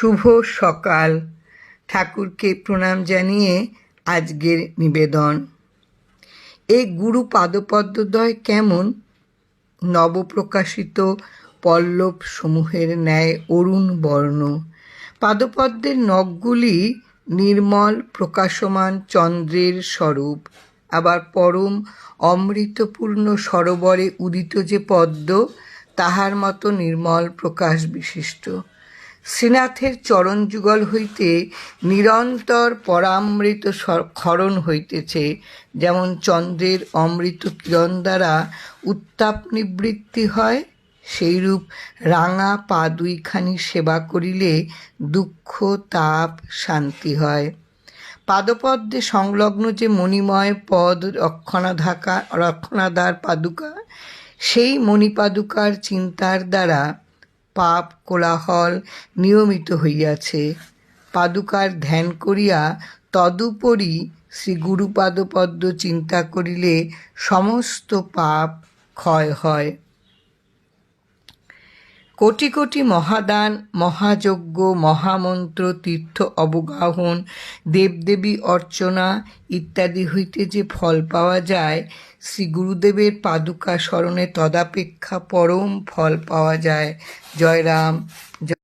শুভ সকাল। ঠাকুরকে প্রণাম জানিয়ে আজকের নিবেদন। এই গুরু পাদপদ্মদয় কেমন? নবপ্রকাশিত পল্লব সমূহের ন্যায় অরুণ বর্ণ। পাদপদ্মের নখগুলি নির্মল, প্রকাশমান চন্দ্রের স্বরূপ। আবার পরম অমৃতপূর্ণ সরোবরে উদিত যে পদ্ম, তাহার মতো নির্মল প্রকাশ বিশিষ্ট। শ্রীনাথের চরণযুগল হইতে নিরন্তর পরামৃত ক্ষরণ হইতেছে, যেমন চন্দ্রের অমৃত কিরণ দ্বারা উত্তাপ নিবৃত্তি হয়, সেইরূপ রাঙা পা দুইখানি সেবা করিলে দুঃখ, তাপ, শান্তি হয়। পাদপদ্মে সংলগ্ন যে মণিময় পদ রক্ষণাধাকা রক্ষণাধার পাদুকা, সেই মণিপাদুকার চিন্তার দ্বারা পাপ কোলাহল নিয়মিত হইয়াছে। পাদুকার ধ্যান করিয়া তদুপরি শ্রী গুরুপাদপদ্ম চিন্তা করিলে সমস্ত পাপ ক্ষয় হয়। কোটি কোটি মহাদান, মহাযজ্ঞ, মহামন্ত্র, তীর্থ অবগাহন, দেবদেবী অর্চনা ইত্যাদি হইতে যে ফল পাওয়া যায়, শ্রী গুরুদেবের পাদুকা স্মরণে তদাপেক্ষা পরম ফল পাওয়া যায়। জয়রাম, জয়